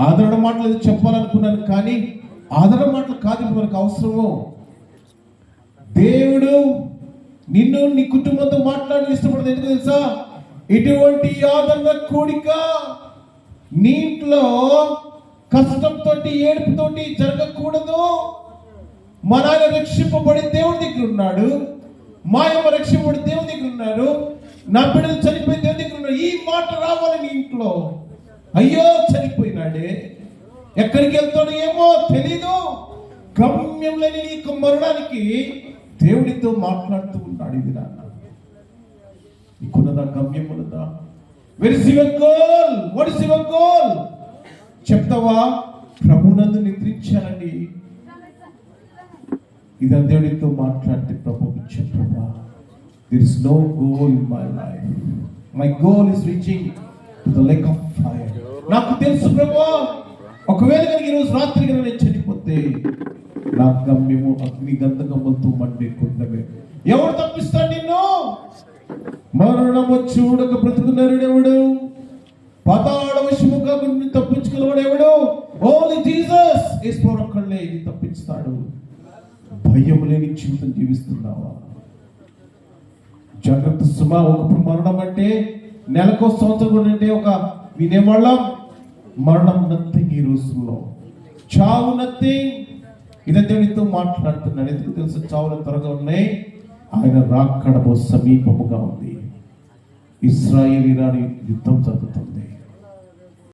ఆదరణ మాటలు చెప్పాలనుకున్నాను కానీ ఆదరణ మాటలు కాదు ఇప్పుడు మనకు అవసరము. దేవుడు నిన్ను నీ కుటుంబంతో మాట్లాడి ఇష్టపడదు. ఎందుకు తెలుసా? ఇటువంటి ఆదరణ కూడిక నీ కష్టంతో ఏడుపుతోటి జరగకూడదు. మా ఆయన రక్షింపబడి దేవుడి దగ్గర ఉన్నాడు. మా యొక్క రక్షింపబడి దేవుడి దగ్గర ఉన్నాడు. నా బిడ్డలు చనిపోయి దేవుడి దగ్గర ఉన్నాడు ఈ మాట రావాలి నీ ఇంట్లో. అయ్యో చనిపోయినాడే. ఎక్కడికి వెళ్తాడో ఏమో తెలీదు. గమ్యం లేని నీకు మరణానికి దేవుడితో మాట్లాడుతూ ఉన్నాడు ఇది నాన్న. నీకున్నదా గమ్యం ఉన్నదా? Very Shiva goal what goal చెప్తావా? ప్రభునందు నిద్రించానండి ఇది దేవుడితో మాట్లాడితే ప్రభు చెప్పవా there is no goal in my life my goal is reaching to the lake of fire నాకు తెలుసు ప్రభు. ఒకవేళ కనుక ఈరోజు రాత్రి కనుక నేను చనిపోతే నా గమ్యము అగ్ని గంధకములతో మండే కుండమే. ఎవడు తప్పిస్తాడు నిన్ను? మరణము చూడక బ్రతుకున్నారు ఎవడు పాతాళ వశము కాకుండా తప్పించుకున్నవాడు ఎవడు? ఓన్లీ జీసస్ యేసు ఒక్కళ్ళే ఇది తప్పిస్తాడు. భయం లేని జీవితం జీవిస్తున్నావా? జాగ్రత్త సుమా ఒకప్పుడు మరణం అంటే నెలకో సంవత్సరం అంటే ఒక వినేవాళ్ళం? మరణం నథింగ్ ఈ రోజుల్లో. చావు నథింగ్ ఇదే దేవునితో మాట్లాడుతున్నాడు. ఎందుకు తెలుసు? చావులు త్వరగా ఉన్నాయి. ఆయన రాక్కడబో సమీపముగా ఉంది. ఇస్రాయేల్ ఇరానీ యుద్ధం జరుగుతుంది.